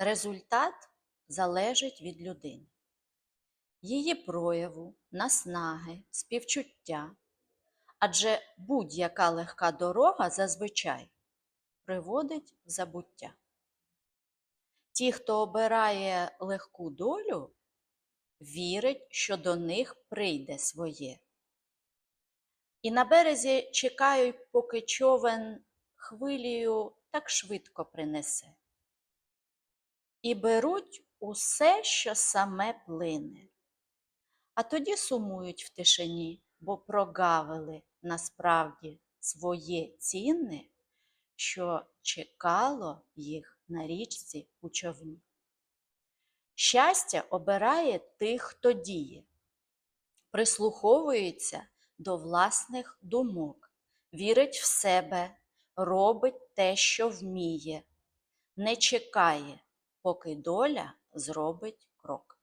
Результат залежить від людини, її прояву, наснаги, співчуття. Адже будь-яка легка дорога зазвичай приводить в забуття. Ті, хто обирає легку долю, вірить, що до них прийде своє. І на березі чекають, поки човен хвилею так швидко принесе. І беруть усе, що саме плине. А тоді сумують в тишині, бо прогавили насправді своє цінне, що чекало їх на річці у човні. Щастя обирає тих, хто діє, прислуховується до власних думок, вірить в себе, робить те, що вміє, не чекає, поки доля зробить крок.